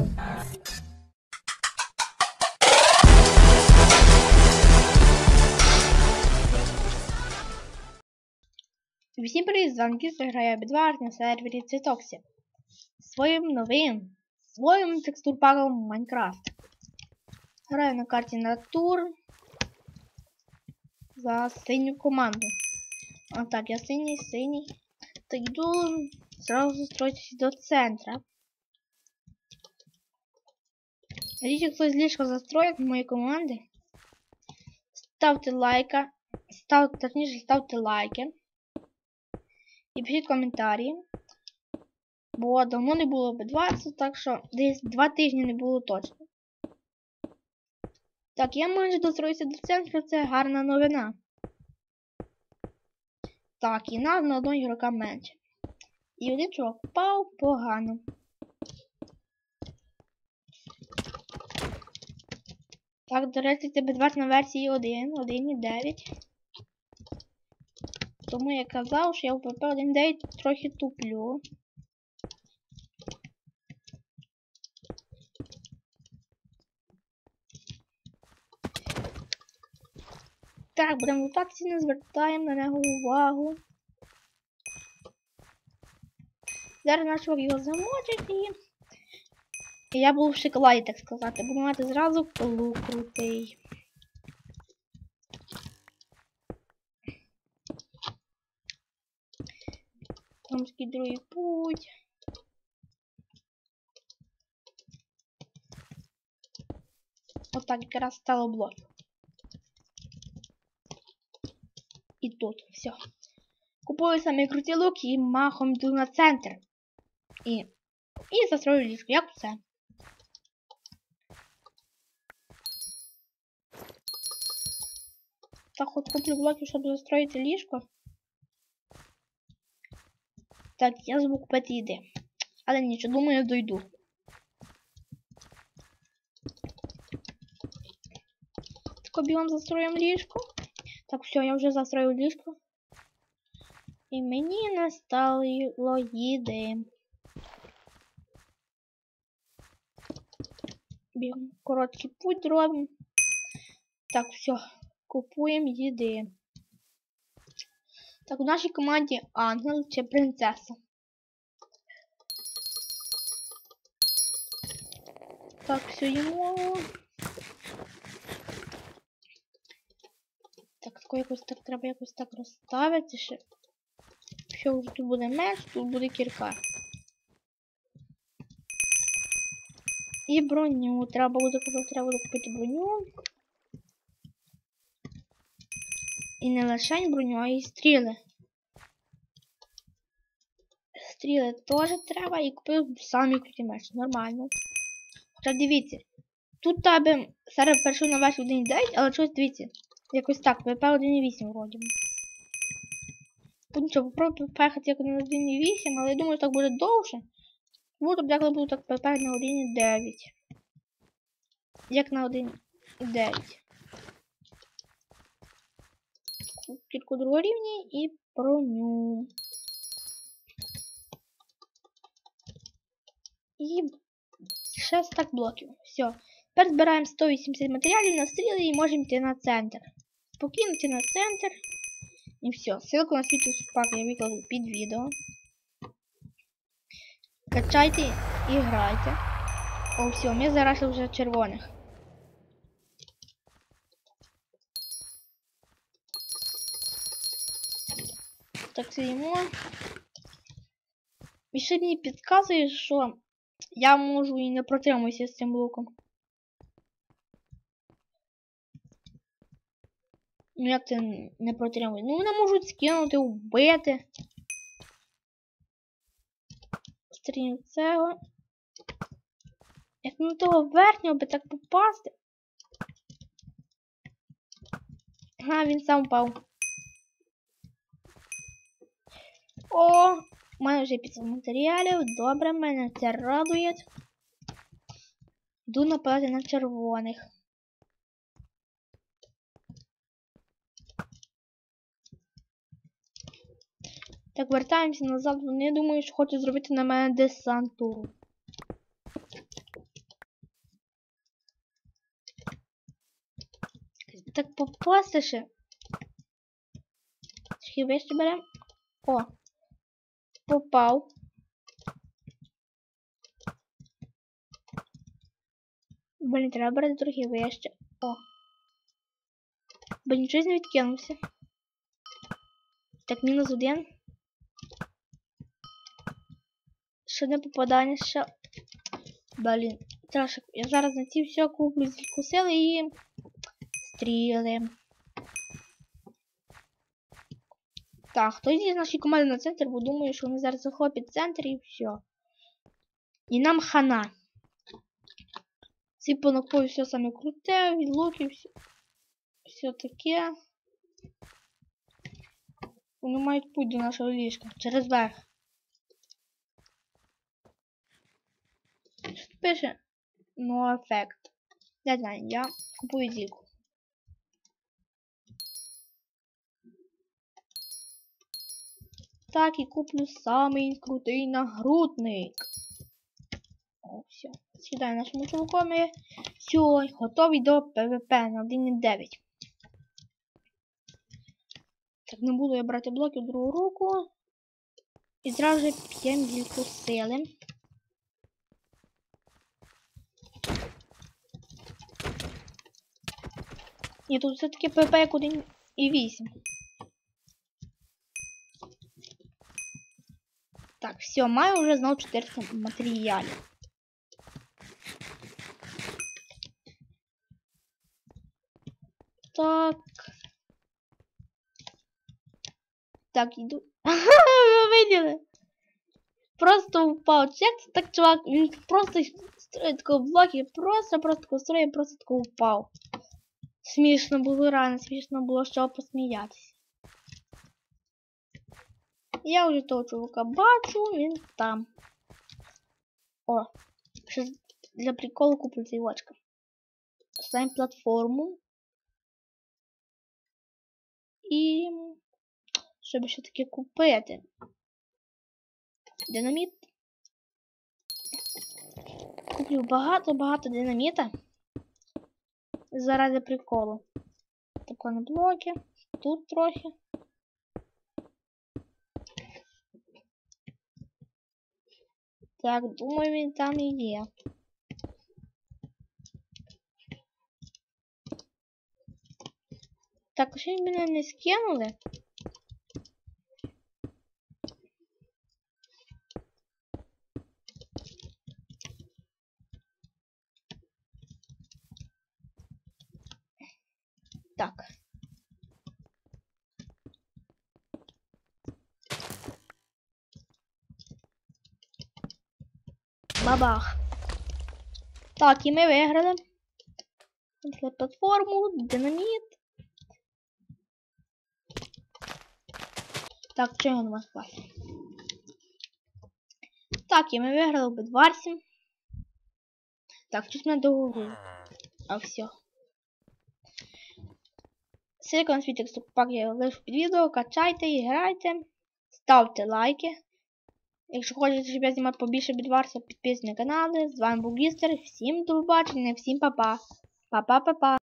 Всім привіт, з вами Кіс, грає Бедвард на сервері Цвітоксі. Своїм новим, своїм текстурпаком Майнкрафт. Граю на карті Натур за синю команду. А так, я синій, синій. Так йду зразу строїтися до центра. Якщо хтось ліжко застроїть моєї команди, ставте лайка, ставте, точніше, ставте лайки. І пишіть коментарі. Бо давно не було B20, так що десь два тижні не було точно. Так, я майже достроюся до центру, це гарна новина. Так, і нас на одного ігрока менше. І один чувак впав погано. Так, до речі, це B20 на версії 1, 1.9. Тому я казав, що я в pp 1.9 трохи туплю. Так, будемо лутатися, не звертаємо на нього увагу. Зараз наш його замочить і... я буду в шоколаді, так сказати. Буду мати зразу лук крутий. Томський другий путь. Отак якраз стало блоків. І тут, все. Купую самі круті луки і махом йду на центр. І. І застрою ліжко, як все. Так от куплю блоки, щоб застроїти ліжко. Так, я звук підійде. Але нічого, думаю, я дойду. Так, бігом застроїмо ліжко. Так, все, я вже застроїв ліжко. І мені настало їди. Бігом короткий путь робимо. Так, все, купуємо їди. Так, у нашій команді ангел чи принцеса. Так, все йому. Так, тако якось так треба якось так розставити ще. Що тут буде меч, тут буде кірка. І броню. Треба буде купити, треба буде купити броню. І не лише броню, а й стріли. Стріли теж треба і купив самі круті. Нормально. Хоча дивіться. Тут тебе серед першої на версію 1.9, але щось дивіться. Якось так, ВП 1.8 вроді. Ну нічого, попробую поїхати як на 1.8, але я думаю, так буде довше. Тому тобто я буду так ПП на 1.9. Як на 1.9. Кільку другого рівня і броню. І 6 так блоків. Все. Тепер збираємо 180 матеріалів на стріли і можемо йти на центр. Спокійно йти на центр. І все. Ссылку на свій пак я викладу під відео. Качайте і грайте. О, все, ми зараз вже червоних. Сидимо. І ще мені підказує, що я можу і не протримуюся з цим луком. Ну як це не протримує? Ну вони можуть скинути, вбити. Стрім цього. Як на того верхнього би так попасти. А, він сам впав. О, У мене вже 500 матеріалів. Добре, мене це радує. Йду нападати на червоних. Так, вертаємося назад. Ну, Вони думаю, що хочуть зробити на мене десантуру. Так попасти ще. Хіба ще беремо? О! Попав. Блін, треба брати трохи вище. О. Бо нічого не відкинувся. Так, мінус один. Ще не попадання, ще. Блін. Трошки. Я зараз на ці все куплю сили і стріли. Так, хтось із нашої команди на центр, бо думаю, що вони зараз захоплять центр і все. І нам хана. Ці понакою все саме круте, від луки, все, все таке. Вони мають путь до нашого ліжка. Через верх. Що пише? No effect. Не знаю, я купую зільку. Так, і куплю самий крутий нагрудник. О, все. Сідаю нашому чоловікові. Все, готовий до ПВП на 1.9. Так, не буду я брати блоки в другу руку. І зразу же п'ємо зільку сили. Ні, тут все-таки ПВП як 1.8. Так, все, маю вже знову 400 матеріалів. Так. Так, иду. Ви видели? Просто упав. Як так, чувак, просто строїть такого блоки, просто просто такого строїть, просто такого упав. Смішно було рано, смішно було що посміятися. Я вже того чувака бачу, він там. О, ще для приколу куплю цей очка. Ставим платформу. І щоб ще таки купити. Динаміт. Куплю багато-багато динаміта. Заради приколу. Тако на блоки. Тут трохи. Так, думаю, там і є. Так, ще мене не скинули. Так. Бабах. Так, і ми виграли. Платформу, динаміт. Так, чого нема спати? Так, і ми виграли в Бедварсі. Так, щось мене довго. А все. Ссылка на свій текстопак я лишу під відео, качайте грайте. Ставте лайки. Якщо хочете, щоб я знімав побільше Бедварса, підписуйтесь на канали. З вами був Гістер. Всім до побачення, всім па-па. Па-па-па-па.